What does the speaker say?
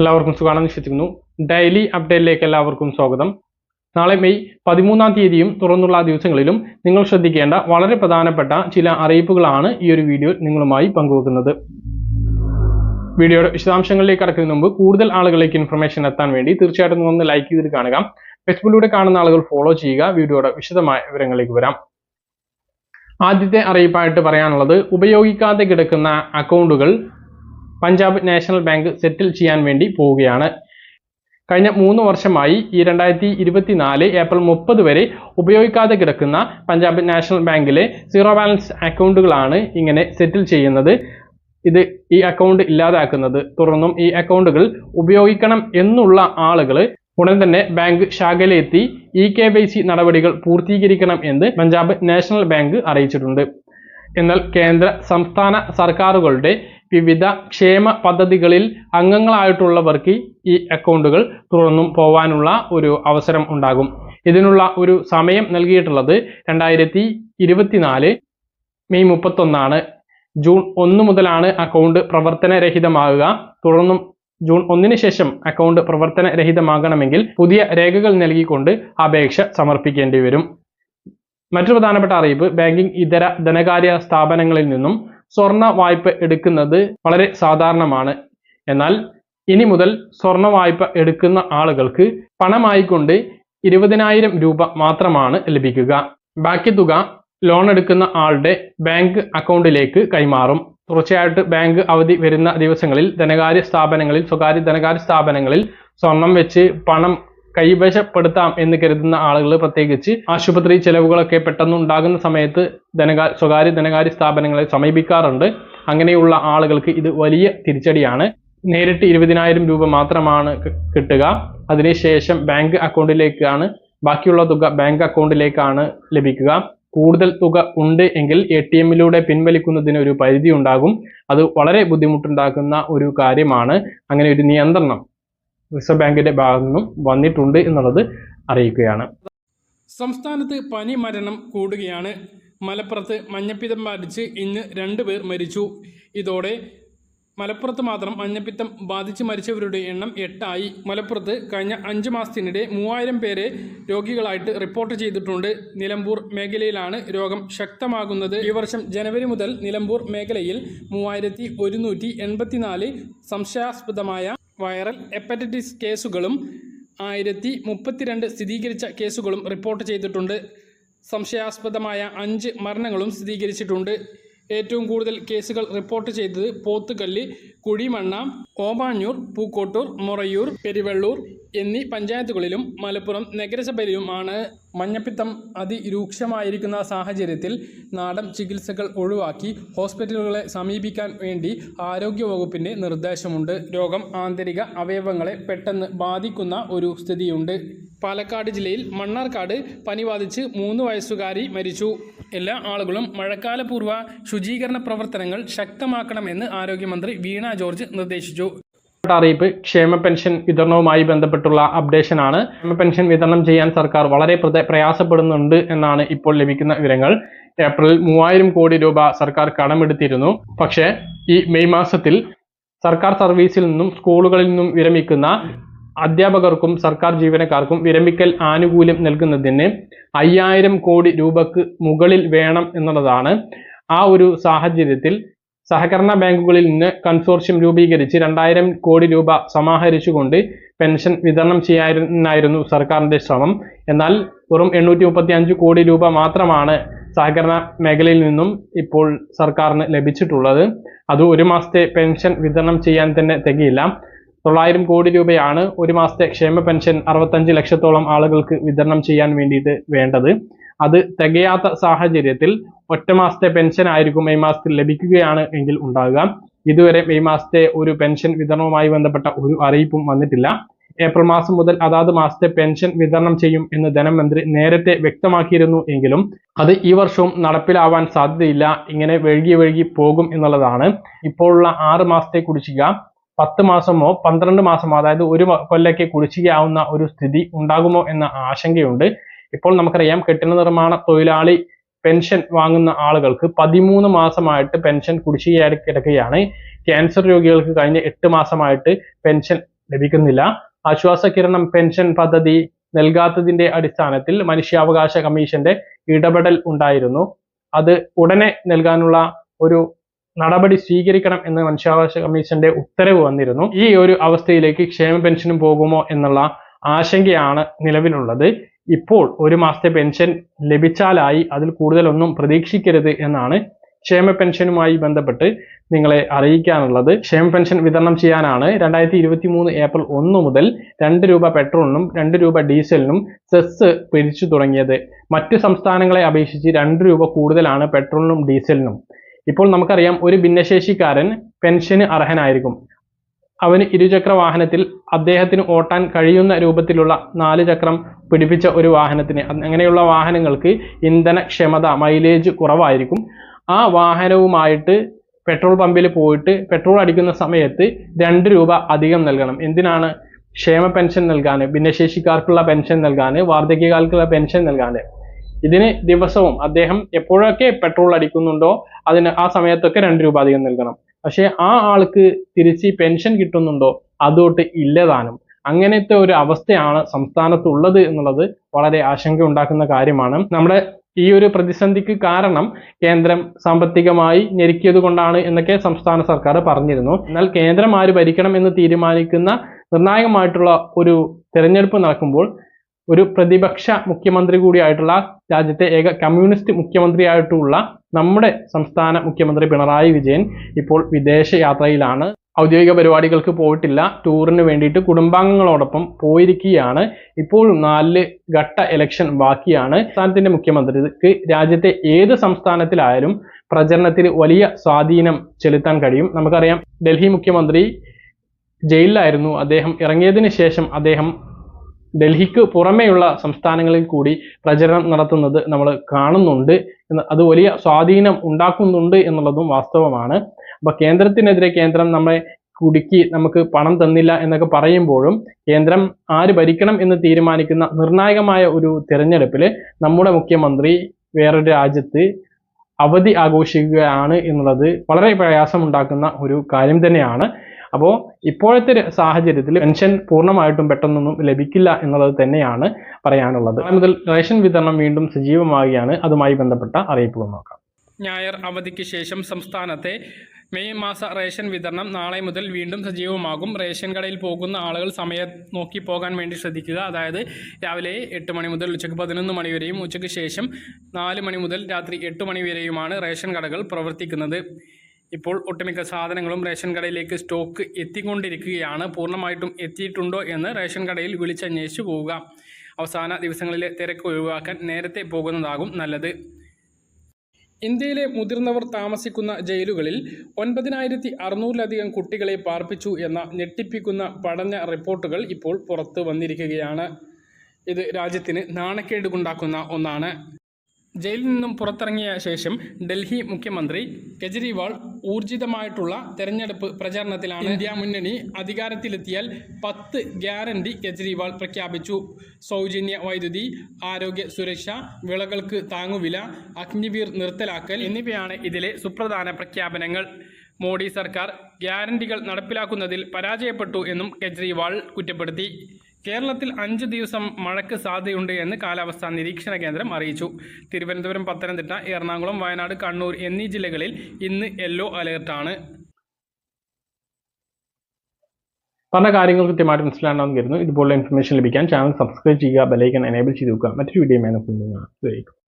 എല്ലാവർക്കും സുഖമാണെന്ന് വിശ്വസിക്കുന്നു. ഡെയിലി അപ്ഡേറ്റിലേക്ക് എല്ലാവർക്കും സ്വാഗതം. നാളെ മെയ് പതിമൂന്നാം തീയതിയും തുറന്നുള്ള ദിവസങ്ങളിലും നിങ്ങൾ ശ്രദ്ധിക്കേണ്ട വളരെ പ്രധാനപ്പെട്ട ചില അറിയിപ്പുകളാണ് ഈ ഒരു വീഡിയോയിൽ നിങ്ങളുമായി പങ്കുവെക്കുന്നത്. വീഡിയോയുടെ വിശദാംശങ്ങളിലേക്ക് കടക്കുന്നതിന് മുമ്പ് കൂടുതൽ ആളുകളിലേക്ക് ഇൻഫർമേഷൻ എത്താൻ വേണ്ടി തീർച്ചയായിട്ടും ഒന്ന് ലൈക്ക് ചെയ്തിട്ട് കാണുക. ഫേസ്ബുക്കിലൂടെ കാണുന്ന ആളുകൾ ഫോളോ ചെയ്യുക. വീഡിയോയുടെ വിശദമായ വിവരങ്ങളിലേക്ക് വരാം. ആദ്യത്തെ അറിയിപ്പായിട്ട് പറയാനുള്ളത് ഉപയോഗിക്കാതെ കിടക്കുന്ന അക്കൗണ്ടുകൾ പഞ്ചാബ് നാഷണൽ ബാങ്ക് സെറ്റിൽ ചെയ്യാൻ വേണ്ടി പോവുകയാണ്. കഴിഞ്ഞ മൂന്ന് വർഷമായി ഈ രണ്ടായിരത്തി ഇരുപത്തിനാല് ഏപ്രിൽ മുപ്പത് വരെ ഉപയോഗിക്കാതെ കിടക്കുന്ന പഞ്ചാബ് നാഷണൽ ബാങ്കിലെ സീറോ ബാലൻസ് അക്കൗണ്ടുകളാണ് ഇങ്ങനെ സെറ്റിൽ ചെയ്യുന്നത്. ഇത് ഈ അക്കൗണ്ട് ഇല്ലാതാക്കുന്നത്. തുടർന്നും ഈ അക്കൗണ്ടുകൾ ഉപയോഗിക്കണം എന്നുള്ള ആളുകൾ ഉടൻ തന്നെ ബാങ്ക് ശാഖയിലെത്തി ഇ കെ വൈ സി നടപടികൾ പൂർത്തീകരിക്കണം എന്ന് പഞ്ചാബ് നാഷണൽ ബാങ്ക് അറിയിച്ചിട്ടുണ്ട്. എന്നാൽ കേന്ദ്ര സംസ്ഥാന സർക്കാരുകളുടെ വിവിധ ക്ഷേമ പദ്ധതികളിൽ അംഗങ്ങളായിട്ടുള്ളവർക്ക് ഈ അക്കൗണ്ടുകൾ തുറന്നും പോവാനുള്ള ഒരു അവസരം ഉണ്ടാകും. ഇതിനുള്ള ഒരു സമയം നൽകിയിട്ടുള്ളത് രണ്ടായിരത്തി ഇരുപത്തിനാല് മെയ് മുപ്പത്തൊന്നാണ്. ജൂൺ ഒന്ന് മുതലാണ് അക്കൗണ്ട് പ്രവർത്തനരഹിതമാകുക. തുടർന്നും ജൂൺ ഒന്നിന് ശേഷം അക്കൗണ്ട് പ്രവർത്തനരഹിതമാകണമെങ്കിൽ പുതിയ രേഖകൾ നൽകിക്കൊണ്ട് അപേക്ഷ സമർപ്പിക്കേണ്ടി വരും. മറ്റൊരു പ്രധാനപ്പെട്ട അറിയിപ്പ് ബാങ്കിംഗ് ഇതര ധനകാര്യ സ്ഥാപനങ്ങളിൽ നിന്നും സ്വർണ വായ്പ എടുക്കുന്നത് വളരെ സാധാരണമാണ്. എന്നാൽ ഇനി മുതൽ സ്വർണ വായ്പ എടുക്കുന്ന ആളുകൾക്ക് പണമായിക്കൊണ്ട് ഇരുപതിനായിരം രൂപ മാത്രമാണ് ലഭിക്കുക. ബാക്കി തുക ലോൺ എടുക്കുന്ന ആളുടെ ബാങ്ക് അക്കൗണ്ടിലേക്ക് കൈമാറും. തുടർച്ചയായിട്ട് ബാങ്ക് അവധി വരുന്ന ദിവസങ്ങളിൽ ധനകാര്യ സ്ഥാപനങ്ങളിൽ സ്വകാര്യ ധനകാര്യ സ്ഥാപനങ്ങളിൽ സ്വർണം വെച്ച് പണം കൈവശപ്പെടുത്താം എന്ന് കരുതുന്ന ആളുകൾ പ്രത്യേകിച്ച് ആശുപത്രി ചെലവുകളൊക്കെ പെട്ടെന്ന് ഉണ്ടാകുന്ന സമയത്ത് ധനകാ സ്വകാര്യ ധനകാര്യ സ്ഥാപനങ്ങളെ സമീപിക്കാറുണ്ട്. അങ്ങനെയുള്ള ആളുകൾക്ക് ഇത് വലിയ തിരിച്ചടിയാണ്. നേരിട്ട് ഇരുപതിനായിരം രൂപ മാത്രമാണ് കിട്ടുക. അതിനുശേഷം ബാങ്ക് അക്കൗണ്ടിലേക്കാണ് ബാക്കിയുള്ള തുക ബാങ്ക് അക്കൗണ്ടിലേക്കാണ് ലഭിക്കുക. കൂടുതൽ തുക ഉണ്ട് എങ്കിൽ എ ടി എമ്മിലൂടെ പിൻവലിക്കുന്നതിന് ഒരു പരിധി ഉണ്ടാകും അത് വളരെ ബുദ്ധിമുട്ടുണ്ടാക്കുന്ന ഒരു കാര്യമാണ്. അങ്ങനെ ഒരു നിയന്ത്രണം. റിസർവ് ബാങ്കിന്റെ ഭാഗത്തു നിന്നും വന്നിട്ടുണ്ട് എന്നുള്ളത് അറിയിക്കുകയാണ്. സംസ്ഥാനത്ത് പനി മരണം കൂടുകയാണ്. മലപ്പുറത്ത് മഞ്ഞപ്പിത്തം ബാധിച്ച് ഇന്ന് രണ്ട് പേർ മരിച്ചു. ഇതോടെ മലപ്പുറത്ത് മാത്രം മഞ്ഞപ്പിത്തം ബാധിച്ച് മരിച്ചവരുടെ എണ്ണം എട്ടായി. മലപ്പുറത്ത് കഴിഞ്ഞ അഞ്ച് മാസത്തിനിടെ മൂവായിരം പേരെ രോഗികളായിട്ട് റിപ്പോർട്ട് ചെയ്തിട്ടുണ്ട്. നിലമ്പൂർ മേഖലയിലാണ് രോഗം ശക്തമാകുന്നത്. ഈ വർഷം ജനുവരി മുതൽ നിലമ്പൂർ മേഖലയിൽ മൂവായിരത്തി സംശയാസ്പദമായ വൈറൽ ഹെപ്പറ്റൈറ്റിസ് കേസുകളും ആയിരത്തി മുപ്പത്തിരണ്ട് സ്ഥിരീകരിച്ച കേസുകളും റിപ്പോർട്ട് ചെയ്തിട്ടുണ്ട്. സംശയാസ്പദമായ അഞ്ച് മരണങ്ങളും സ്ഥിരീകരിച്ചിട്ടുണ്ട്. ഏറ്റവും കൂടുതൽ കേസുകൾ റിപ്പോർട്ട് ചെയ്തത് പോത്തുകല്ല് കുഴിമണ്ണ ഓമാഞ്ഞൂർ പൂക്കോട്ടൂർ മൊറയൂർ പെരുവള്ളൂർ എന്നീ പഞ്ചായത്തുകളിലും മലപ്പുറം നഗരസഭയിലുമാണ് മഞ്ഞപ്പിത്തം അതിരൂക്ഷമായിരിക്കുന്ന സാഹചര്യത്തിൽ നാടൻ ചികിത്സകൾ ഒഴിവാക്കി ഹോസ്പിറ്റലുകളെ സമീപിക്കാൻ വേണ്ടി ആരോഗ്യവകുപ്പിന്റെ നിർദ്ദേശമുണ്ട്. രോഗം ആന്തരിക അവയവങ്ങളെ പെട്ടെന്ന് ബാധിക്കുന്ന ഒരു സ്ഥിതിയുണ്ട്. പാലക്കാട് ജില്ലയിൽ മണ്ണാർക്കാട് പനി ബാധിച്ച് മൂന്ന് വയസ്സുകാരി മരിച്ചു. എല്ലാ ആളുകളും മഴക്കാലപൂർവ ശുചീകരണ പ്രവർത്തനങ്ങൾ ശക്തമാക്കണമെന്ന് ആരോഗ്യമന്ത്രി വീണ ജോർജ് നിർദ്ദേശിച്ചു. അറിയിപ്പ് ക്ഷേമ പെൻഷൻ വിതരണവുമായി ബന്ധപ്പെട്ടുള്ള അപ്ഡേഷൻ ആണ് ക്ഷേമ പെൻഷൻ വിതരണം ചെയ്യാൻ സർക്കാർ വളരെ പ്രയാസപ്പെടുന്നുണ്ട് എന്നാണ് ഇപ്പോൾ ലഭിക്കുന്ന വിവരങ്ങൾ. ഏപ്രിൽ മൂവായിരം കോടി രൂപ സർക്കാർ കടമെടുത്തിരുന്നു. പക്ഷേ ഈ മെയ് മാസത്തിൽ സർക്കാർ സർവീസിൽ നിന്നും സ്കൂളുകളിൽ നിന്നും വിരമിക്കുന്ന അധ്യാപകർക്കും സർക്കാർ ജീവനക്കാർക്കും വിരമിക്കൽ ആനുകൂല്യം നൽകുന്നതിന് അയ്യായിരം കോടി രൂപക്ക് മുകളിൽ വേണം എന്നുള്ളതാണ് ആ ഒരു സാഹചര്യത്തിൽ സഹകരണ ബാങ്കുകളിൽ നിന്ന് കൺസോർഷ്യം രൂപീകരിച്ച് രണ്ടായിരം കോടി രൂപ സമാഹരിച്ചുകൊണ്ട് പെൻഷൻ വിതരണം ചെയ്യാനായിരുന്നു സർക്കാരിന്റെ ശ്രമം. എന്നാൽ വെറും എണ്ണൂറ്റി മുപ്പത്തി അഞ്ച് കോടി രൂപ മാത്രമാണ് സഹകരണ മേഖലയിൽ നിന്നും ഇപ്പോൾ സർക്കാരിന് ലഭിച്ചിട്ടുള്ളത്. അത് ഒരു മാസത്തെ പെൻഷൻ വിതരണം ചെയ്യാൻ തന്നെ തികയില്ല. തൊള്ളായിരം കോടി രൂപയാണ് ഒരു മാസത്തെ ക്ഷേമ പെൻഷൻ അറുപത്തഞ്ച് ലക്ഷത്തോളം ആളുകൾക്ക് വിതരണം ചെയ്യാൻ വേണ്ടിയിട്ട് വേണ്ടത്. അത് തികയാത്ത സാഹചര്യത്തിൽ ഒറ്റ മാസത്തെ പെൻഷൻ ആയിരിക്കും മെയ് മാസത്തിൽ ലഭിക്കുകയാണ് എങ്കിൽ ഉണ്ടാകുക ഇതുവരെ മെയ് മാസത്തെ ഒരു പെൻഷൻ വിതരണവുമായി ബന്ധപ്പെട്ട ഒരു അറിയിപ്പും വന്നിട്ടില്ല. ഏപ്രിൽ മാസം മുതൽ അതാത് മാസത്തെ പെൻഷൻ വിതരണം ചെയ്യും എന്ന് ധനമന്ത്രി നേരത്തെ വ്യക്തമാക്കിയിരുന്നു എങ്കിലും അത് ഈ വർഷവും നടപ്പിലാവാൻ സാധ്യതയില്ല. ഇങ്ങനെ വഴുകി വഴുകി പോകും എന്നുള്ളതാണ്. ഇപ്പോഴുള്ള ആറ് മാസത്തെ കുടിശ്ശിക പത്ത് മാസമോ പന്ത്രണ്ട് മാസമോ അതായത് ഒരു കൊല്ലയ്ക്ക് കുടിശ്ശികയാവുന്ന ഒരു സ്ഥിതി ഉണ്ടാകുമോ എന്ന ആശങ്കയുണ്ട്. ഇപ്പോൾ നമുക്കറിയാം കെട്ടിട നിർമ്മാണ തൊഴിലാളി പെൻഷൻ വാങ്ങുന്ന ആളുകൾക്ക് പതിമൂന്ന് മാസമായിട്ട് പെൻഷൻ കുടിശ്ശികയായി കിടക്കുകയാണ്. ക്യാൻസർ രോഗികൾക്ക് കഴിഞ്ഞ എട്ട് മാസമായിട്ട് പെൻഷൻ ലഭിക്കുന്നില്ല. ആശ്വാസ കിരണം പെൻഷൻ പദ്ധതി നൽകാത്തതിന്റെ അടിസ്ഥാനത്തിൽ മനുഷ്യാവകാശ കമ്മീഷന്റെ ഇടപെടൽ ഉണ്ടായിരുന്നു. അത് ഉടനെ നൽകാനുള്ള ഒരു നടപടി സ്വീകരിക്കണം എന്ന് മനുഷ്യാവകാശ കമ്മീഷന്റെ ഉത്തരവ് വന്നിരുന്നു. ഈ ഒരു അവസ്ഥയിലേക്ക് ക്ഷേമ പെൻഷനും പോകുമോ എന്നുള്ള ആശങ്കയാണ് നിലവിലുള്ളത്. ഇപ്പോൾ ഒരു മാസത്തെ പെൻഷൻ ലഭിച്ചാലായി അതിൽ കൂടുതലൊന്നും പ്രതീക്ഷിക്കരുത് എന്നാണ് ക്ഷേമ പെൻഷനുമായി ബന്ധപ്പെട്ട് നിങ്ങളെ അറിയിക്കാനുള്ളത്. ക്ഷേമ പെൻഷൻ വിതരണം ചെയ്യാനാണ് രണ്ടായിരത്തി ഇരുപത്തി മൂന്ന് ഏപ്രിൽ ഒന്ന് മുതൽ രണ്ട് രൂപ പെട്രോളിനും രണ്ട് രൂപ ഡീസലിനും സെസ് പിരിച്ചു തുടങ്ങിയത്. മറ്റു സംസ്ഥാനങ്ങളെ അപേക്ഷിച്ച് രണ്ട് രൂപ കൂടുതലാണ് പെട്രോളിനും ഡീസലിനും. ഇപ്പോൾ നമുക്കറിയാം ഒരു ഭിന്നശേഷിക്കാരൻ പെൻഷന് അർഹനായിരിക്കും. അവന് ഇരുചക്ര വാഹനത്തിൽ അദ്ദേഹത്തിന് ഓട്ടാൻ കഴിയുന്ന രൂപത്തിലുള്ള നാല് ചക്രം പിടിപ്പിച്ച ഒരു വാഹനത്തിന്. അങ്ങനെയുള്ള വാഹനങ്ങൾക്ക് ഇന്ധനക്ഷമത മൈലേജ് കുറവായിരിക്കും. ആ വാഹനവുമായിട്ട് പെട്രോൾ പമ്പിൽ പോയിട്ട് പെട്രോൾ അടിക്കുന്ന സമയത്ത് രണ്ട് രൂപ അധികം നൽകണം. എന്തിനാണ്? ക്ഷേമ പെൻഷൻ നൽകാൻ ഭിന്നശേഷിക്കാർക്കുള്ള പെൻഷൻ നൽകാൻ വാർദ്ധക്യകാർക്കുള്ള പെൻഷൻ നൽകാൻ ഇതിന് ദിവസവും അദ്ദേഹം എപ്പോഴൊക്കെ പെട്രോൾ അടിക്കുന്നുണ്ടോ അതിന് ആ സമയത്തൊക്കെ രണ്ട് രൂപ അധികം നൽകണം. പക്ഷേ ആ ആൾക്ക് തിരിച്ച് പെൻഷൻ കിട്ടുന്നുണ്ടോ അതോട്ട് ഇല്ലതാനും. അങ്ങനത്തെ ഒരു അവസ്ഥയാണ് സംസ്ഥാനത്തുള്ളത് എന്നുള്ളത് വളരെ ആശങ്ക ഉണ്ടാക്കുന്ന കാര്യമാണ്. നമ്മുടെ ഈ ഒരു പ്രതിസന്ധിക്ക് കാരണം കേന്ദ്രം സാമ്പത്തികമായി ഞെരുക്കിയത് കൊണ്ടാണ് എന്നൊക്കെ സംസ്ഥാന സർക്കാർ പറഞ്ഞിരുന്നു. എന്നാൽ കേന്ദ്രം ആര് ഭരിക്കണം എന്ന് തീരുമാനിക്കുന്ന നിർണായകമായിട്ടുള്ള ഒരു തെരഞ്ഞെടുപ്പ് നടക്കുമ്പോൾ ഒരു പ്രതിപക്ഷ മുഖ്യമന്ത്രി കൂടിയായിട്ടുള്ള രാജ്യത്തെ ഏക കമ്മ്യൂണിസ്റ്റ് മുഖ്യമന്ത്രിയായിട്ടുള്ള നമ്മുടെ സംസ്ഥാന മുഖ്യമന്ത്രി പിണറായി വിജയൻ ഇപ്പോൾ വിദേശ യാത്രയിലാണ് ഔദ്യോഗിക പരിപാടികൾക്ക് പോയിട്ടില്ല. ടൂറിന് വേണ്ടിയിട്ട് കുടുംബാംഗങ്ങളോടൊപ്പം പോയിരിക്കുകയാണ്. ഇപ്പോഴും നാല് ഘട്ട ഇലക്ഷൻ ബാക്കിയാണ്. സംസ്ഥാനത്തിന്റെ മുഖ്യമന്ത്രിക്ക് രാജ്യത്തെ ഏത് സംസ്ഥാനത്തിലായാലും പ്രചരണത്തിൽ വലിയ സ്വാധീനം ചെലുത്താൻ കഴിയും. നമുക്കറിയാം ഡൽഹി മുഖ്യമന്ത്രി ജയിലിലായിരുന്നു. അദ്ദേഹം ഇറങ്ങിയതിന് ശേഷം അദ്ദേഹം ഡൽഹിക്ക് പുറമേയുള്ള സംസ്ഥാനങ്ങളിൽ കൂടി പ്രചരണം നടത്തുന്നത് നമ്മൾ കാണുന്നുണ്ട് എന്ന് അത് വലിയ സ്വാധീനം ഉണ്ടാക്കുന്നുണ്ട് എന്നുള്ളതും വാസ്തവമാണ്. അപ്പോൾ കേന്ദ്രത്തിനെതിരെ കേന്ദ്രം നമ്മളെ കുടുക്കി നമുക്ക് പണം തന്നില്ല എന്നൊക്കെ പറയുമ്പോഴും കേന്ദ്രം ആര് ഭരിക്കണം എന്ന് തീരുമാനിക്കുന്ന നിർണായകമായ ഒരു തിരഞ്ഞെടുപ്പിൽ നമ്മുടെ മുഖ്യമന്ത്രി വേറൊരു രാജ്യത്ത് അവധി ആഘോഷിക്കുകയാണ് എന്നുള്ളത് വളരെ പ്രയാസമുണ്ടാക്കുന്ന ഒരു കാര്യം തന്നെയാണ്. അപ്പോൾ ഇപ്പോഴത്തെ സാഹചര്യത്തിൽ പെൻഷൻ പൂർണമായിട്ടും പെട്ടെന്നൊന്നും ലഭിക്കില്ല എന്നുള്ളത് തന്നെയാണ് പറയാനുള്ളത്. മുതൽ റേഷൻ വിതരണം വീണ്ടും സജീവമാകുകയാണ് അതുമായി ബന്ധപ്പെട്ട അറിയിപ്പുകൾ നോക്കാം. ഞായർ അവധിക്ക് ശേഷം സംസ്ഥാനത്തെ മെയ് മാസ റേഷൻ വിതരണം നാളെ മുതൽ വീണ്ടും സജീവമാകും. റേഷൻ കടയിൽ പോകുന്ന ആളുകൾ സമയം നോക്കി പോകാൻ വേണ്ടി ശ്രദ്ധിക്കുക. അതായത് രാവിലെ എട്ട് മണി മുതൽ ഉച്ചയ്ക്ക് പതിനൊന്ന് മണി വരെയും ഉച്ചയ്ക്ക് ശേഷം നാല് മണി മുതൽ രാത്രി എട്ട് മണി വരെയുമാണ് റേഷൻ കടകൾ പ്രവർത്തിക്കുന്നത്. ഇപ്പോൾ ഒട്ടുമിക്ക സാധനങ്ങളും റേഷൻ കടയിലേക്ക് സ്റ്റോക്ക് എത്തിക്കൊണ്ടിരിക്കുകയാണ്. പൂർണമായിട്ടും എത്തിയിട്ടുണ്ടോ എന്ന് റേഷൻ കടയിൽ വിളിച്ചന്വേഷിച്ചു പോവുക. അവസാന ദിവസങ്ങളിലെ തിരക്ക് ഒഴിവാക്കാൻ നേരത്തെ പോകുന്നതാകും നല്ലത്. ഇന്ത്യയിലെ മുതിർന്നവർ താമസിക്കുന്ന ജയിലുകളിൽ ഒൻപതിനായിരത്തി അറുന്നൂറിലധികം കുട്ടികളെ പാർപ്പിച്ചു എന്ന ഞെട്ടിപ്പിക്കുന്ന പഠന റിപ്പോർട്ടുകൾ ഇപ്പോൾ പുറത്തു വന്നിരിക്കുകയാണ്. ഇത് രാജ്യത്തിന് നാണക്കേടുണ്ടാക്കുന്ന ഒന്നാണ്. ജയിലിൽ നിന്നും പുറത്തിറങ്ങിയ ശേഷം ഡൽഹി മുഖ്യമന്ത്രി കെജ്രിവാൾ ഊർജിതമായിട്ടുള്ള തെരഞ്ഞെടുപ്പ് പ്രചാരണത്തിലാണ്. ഇന്ത്യ മുന്നണി അധികാരത്തിലെത്തിയാൽ പത്ത് ഗ്യാരണ്ടി കെജ്രിവാൾ പ്രഖ്യാപിച്ചു. സൗജന്യ വൈദ്യുതി ആരോഗ്യ സുരക്ഷ വിളകൾക്ക് താങ്ങുവില അഗ്നിവീർ നിർത്തലാക്കൽ എന്നിവയാണ് ഇതിലെ സുപ്രധാന പ്രഖ്യാപനങ്ങൾ. മോഡി സർക്കാർ ഗ്യാരണ്ടികൾ നടപ്പിലാക്കുന്നതിൽ പരാജയപ്പെട്ടു എന്നും കെജ്രിവാൾ കുറ്റപ്പെടുത്തി. കേരളത്തിൽ അഞ്ച് ദിവസം മഴയ്ക്ക് സാധ്യതയുണ്ട് എന്ന് കാലാവസ്ഥാ നിരീക്ഷണ കേന്ദ്രം അറിയിച്ചു. തിരുവനന്തപുരം പത്തനംതിട്ട എറണാകുളം വയനാട് കണ്ണൂർ എന്നീ ജില്ലകളിൽ ഇന്ന് യെല്ലോ അലേർട്ടാണ് പറഞ്ഞ കാര്യങ്ങൾ കൃത്യമായിട്ട് മനസ്സിലാണെന്ന് കരുതുന്നു ഇതുപോലുള്ള ഇൻഫർമേഷൻ ലഭിക്കാൻ ചാനൽ സബ്സ്ക്രൈബ് ചെയ്യുക ബെലൈക്കൻ എനേബിൾ ചെയ്ത് വെക്കുക. മറ്റൊരു വീഡിയോ മേനൊക്കെ